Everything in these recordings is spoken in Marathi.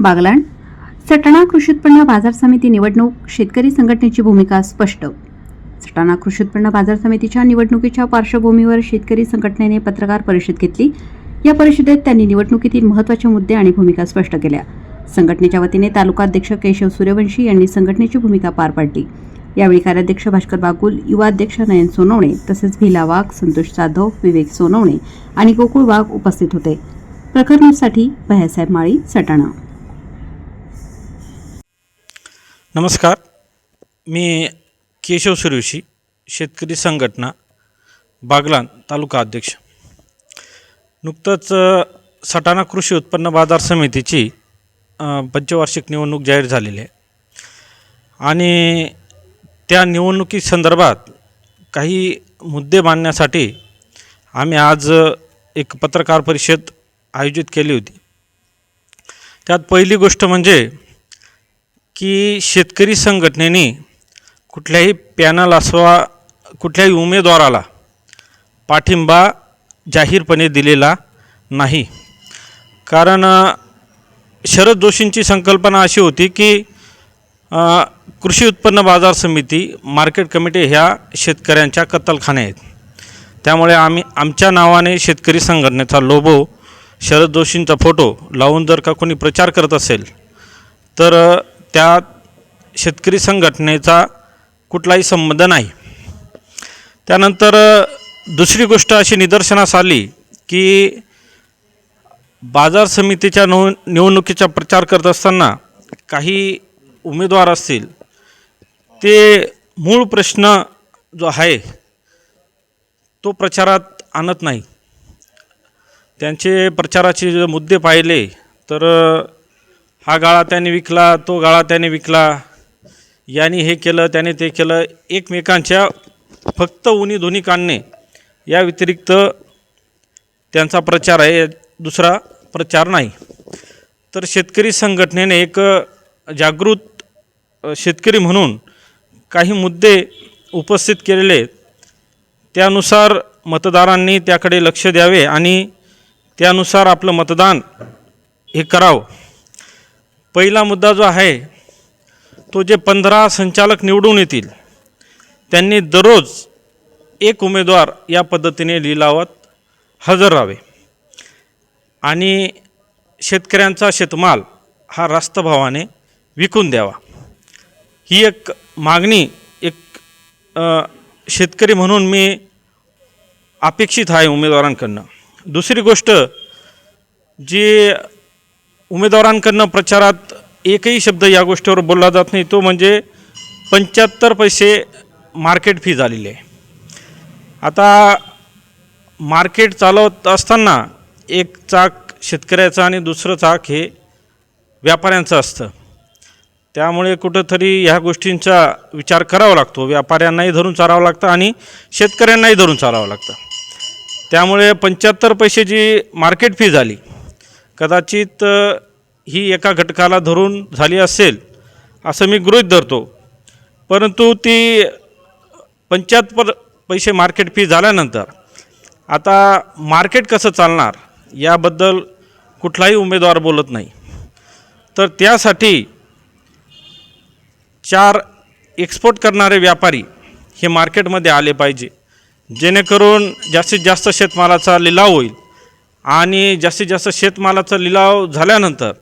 बागलाण. सटाणा कृषी उत्पन्न बाजार समिती निवडणूक शेतकरी संघटनेची भूमिका स्पष्ट. सटाणा कृषी उत्पन्न बाजार समितीच्या निवडणुकीच्या पार्श्वभूमीवर शेतकरी संघटनेने पत्रकार परिषद घेतली. या परिषदेत त्यांनी निवडणुकीतील महत्त्वाचे मुद्दे आणि भूमिका स्पष्ट केल्या. संघटनेच्या वतीने तालुकाध्यक्ष केशव सूर्यवंशी यांनी संघटनेची भूमिका पार पाडली. यावेळी कार्याध्यक्ष भास्कर बागुल युवा अध्यक्ष नयन सोनवणे तसेच भिला वाघ संतोष जाधव विवेक सोनवणे आणि गोकुळ वाघ उपस्थित होते. प्रकरणासाठी भयासाहेब माळी सटाणा. नमस्कार. मी केशव सुरेशी शेतकरी संघटना बागलान तालुका अध्यक्ष. नुकतंच सटाणा कृषी उत्पन्न बाजार समितीची पंचवार्षिक निवडणूक जाहीर झालेली आहे. आणि त्या निवडणुकीसंदर्भात काही मुद्दे मांडण्यासाठी आम्ही आज एक पत्रकार परिषद आयोजित केली होती. त्यात पहिली गोष्ट म्हणजे की शेतकरी संघटनेने कुठल्याही पॅनल असवा कुठल्याही उमेदवाराला पाठिंबा जाहीरपणे दिलेला नाही. कारण शरद जोशींची संकल्पना अशी होती की कृषी उत्पन्न बाजार समिती मार्केट कमिटी ह्या शेतकऱ्यांच्या कत्तलखाने आहेत. त्यामुळे आम्ही आमच्या नावाने शेतकरी संघटनेचा लोबो शरद जोशींचा फोटो लावून जर का कोणी प्रचार करत असेल तर त्या शेतकरी संघटनेचा कुठलाही संबंध नाही. त्यानंतर दुसरी गोष्ट अशी निदर्शनास आली की बाजार समितीच्या नव निवडणुकीचा प्रचार करत असताना काही उमेदवार असतील ते मूळ प्रश्न जो आहे तो प्रचारात आणत नाही. त्यांचे प्रचाराचे जे मुद्दे पाहिले तर हा गाळा त्याने विकला तो गाळा त्याने विकला. याने हे केलं त्याने ते केलं. एकमेकांच्या फक्त उनी धुनी काढणे या व्यतिरिक्त त्यांचा प्रचार आहे दुसरा प्रचार नाही. तर शेतकरी संघटनेने एक जागृत शेतकरी म्हणून काही मुद्दे उपस्थित केलेले. त्यानुसार मतदारांनी त्याकडे लक्ष द्यावे आणि त्यानुसार आपलं मतदान हे करावं. पहिला मुद्दा जो आहे तो जे पंधरा संचालक निवडून येतील त्यांनी दररोज एक उमेदवार या पद्धतीने लिलावात हजर राहावे. आणि शेतकऱ्यांचा शेतमाल हा रास्तभावाने विकून द्यावा. ही एक मागणी एक शेतकरी म्हणून मी अपेक्षित आहे उमेदवारांकडनं. दुसरी गोष्ट जी उमेदवारांकडनं प्रचारात एकही शब्द या गोष्टीवर बोलला जात नाही. तो म्हणजे पंच्याहत्तर पैसे मार्केट फी झालेली आहे. आता मार्केट चालवत असताना एक चाक शेतकऱ्याचं आणि दुसरं चाक हे व्यापाऱ्यांचं असतं. त्यामुळे कुठंतरी ह्या गोष्टींचा विचार करावा लागतो. व्यापाऱ्यांनाही धरून चालावं लागतं आणि शेतकऱ्यांनाही धरून चालावं लागतं. त्यामुळे पंच्याहत्तर पैसे जी मार्केट फी झाली कदाचित ही एका घटकाला धरून झाली असेल असं मी गृहीत धरतो. परंतु ती पंच्याहत्तर पैसे मार्केट फी झाल्यानंतर आता मार्केट कसं चालणार याबद्दल कुठलाही उमेदवार बोलत नाही. तर त्यासाठी चार एक्सपोर्ट करणारे व्यापारी हे मार्केटमध्ये आले पाहिजे जेणेकरून जास्तीत जास्त शेतमालाचा लिलाव होईल. आणि जास्तीत जास्त शेतमालाचा लिलाव झाल्यानंतर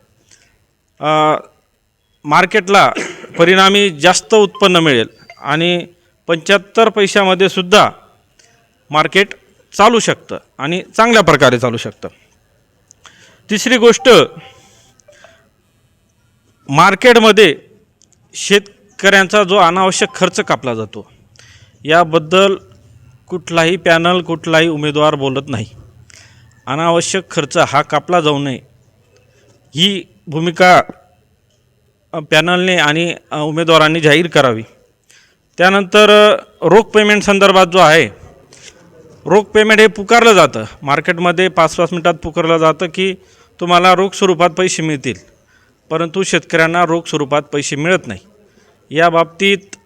मार्केटला परिणामी जास्त उत्पन्न मिळेल आणि पंच्याहत्तर पैशामध्ये सुद्धा मार्केट चालू शकतं आणि चांगल्या प्रकारे चालू शकतं. तिसरी गोष्ट मार्केटमध्ये शेतकऱ्यांचा जो अनावश्यक खर्च कापला जातो याबद्दल कुठलाही पॅनल कुठलाही उमेदवार बोलत नाही. अनावश्यक खर्च हा कापला जाऊ नये. ही भूमिका पॅनलने आणि उमेदवारांनी जाहीर करावी. त्यानंतर रोख पेमेंट संदर्भात जो आहे रोख पेमेंट हे पुकारलं जातं. मार्केटमध्ये पाच पाच मिनटात पुकारलं जातं की तुम्हाला रोख स्वरूपात पैसे मिळतील परंतु शेतकऱ्यांना रोख स्वरूपात पैसे मिळत नाही. या बाबतीत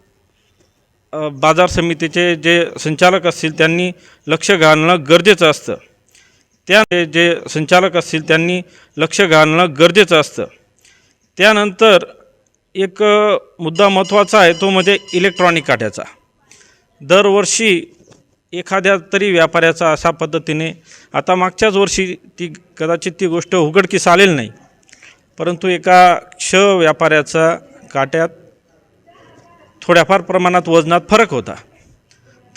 बाजार समितीचे जे संचालक असतील त्यांनी लक्ष घालणं गरजेचं असतं. त्या जे संचालक असतील त्यांनी लक्ष घालणं गरजेचं असतं. त्यानंतर एक मुद्दा महत्त्वाचा आहे तो म्हणजे इलेक्ट्रॉनिक काट्याचा. दरवर्षी एखाद्या तरी व्यापाऱ्याचा अशा पद्धतीने आता मागच्याच वर्षी ती कदाचित ती गोष्ट उघडकीस आलेली नाही परंतु एका क्ष व्यापाऱ्याचा काट्यात थोड्याफार प्रमाणात वजनात फरक होता.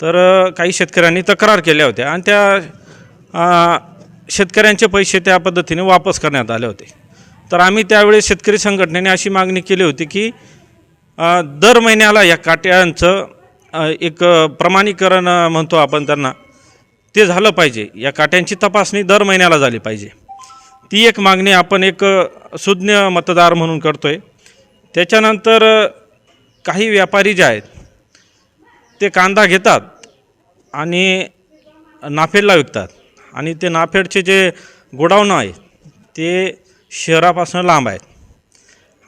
तर काही शेतकऱ्यांनी तक्रार केल्या होत्या आणि त्या शेतकऱ्यांचे पैसे त्या पद्धतीने वापस करण्यात आले होते. तर आम्ही त्यावेळेस शेतकरी संघटनेने अशी मागणी केली होती की दर महिन्याला या काट्यांचं एक प्रमाणीकरण म्हणतो आपण त्यांना ते झालं पाहिजे. या काट्यांची तपासणी दर महिन्याला झाली पाहिजे. ती एक मागणी आपण एक सुज्ञ मतदार म्हणून करतो आहे त्याच्यानंतर काही व्यापारी जे आहेत ते कांदा घेतात आणि नाफेडला विकतात. आणि ते नाफेडचे जे गोडाऊन आहे ते शहरापासून लांब आहेत.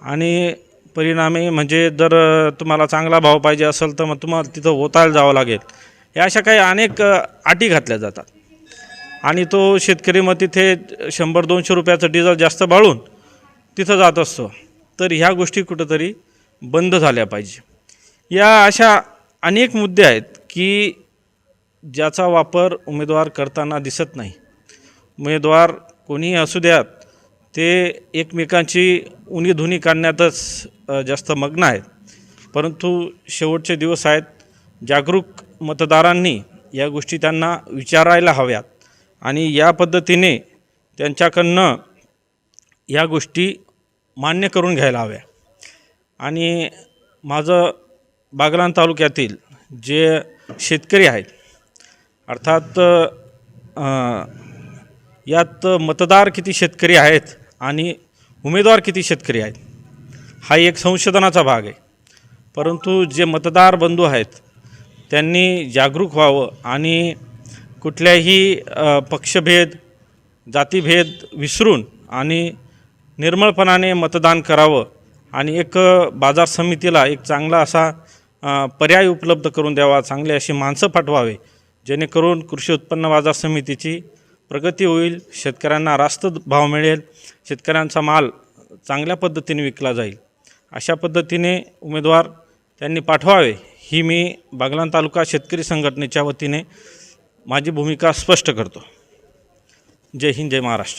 आणि परिणामी म्हणजे जर तुम्हाला चांगला भाव पाहिजे असेल तर मग तुम्हाला तिथं ओतायला जावं लागेल. या अशा काही अनेक अटी घातल्या जातात. आणि तो शेतकरी मग तिथे शंभर दोनशे रुपयाचं डिझेल जास्त बाळून तिथं जात असतो. तर ह्या गोष्टी कुठंतरी बंद झाल्या पाहिजे. या अशा अनेक मुद्दे आहेत की ज्याचा वापर उमेदवार करताना दिसत नाही. उमेदवार कोणीही असू द्यात ते एकमेकांची उणीधुनी काढण्यातच जास्त मग्न आहेत. परंतु शेवटचे दिवस आहेत. जागरूक मतदारांनी या गोष्टी त्यांना विचारायला हव्यात आणि या पद्धतीने त्यांच्याकडनं या गोष्टी मान्य करून घ्यायला हव्या. आणि माझं बागलाण तालुक्यातील जे शेतकरी आहेत अर्थात यात मतदार किती शेतकरी आहेत आणि उमेदवार किती शेतकरी आहेत हा एक संशोधनाचा भाग आहे. परंतु जे मतदार बंधू आहेत त्यांनी जागरूक व्हावं आणि कुठल्याही पक्षभेद जातीभेद विसरून आणि निर्मळपणाने मतदान करावं आणि एक बाजार समितीला एक चांगला असा पर्याय उपलब्ध करून द्यावा चांगले अशी माणसं पाठवावे जेणेकरून कृषी उत्पन्न बाजार समितीची प्रगती होईल शेतकऱ्यांना रास्त भाव मिळेल शेतकऱ्यांचा माल चांगल्या पद्धतीने विकला जाईल. अशा पद्धतीने उमेदवार त्यांनी पाठवावे ही मी बागलान तालुका शेतकरी संघटनेच्या वतीने माझी भूमिका स्पष्ट करतो. जय हिंद जय महाराष्ट्र.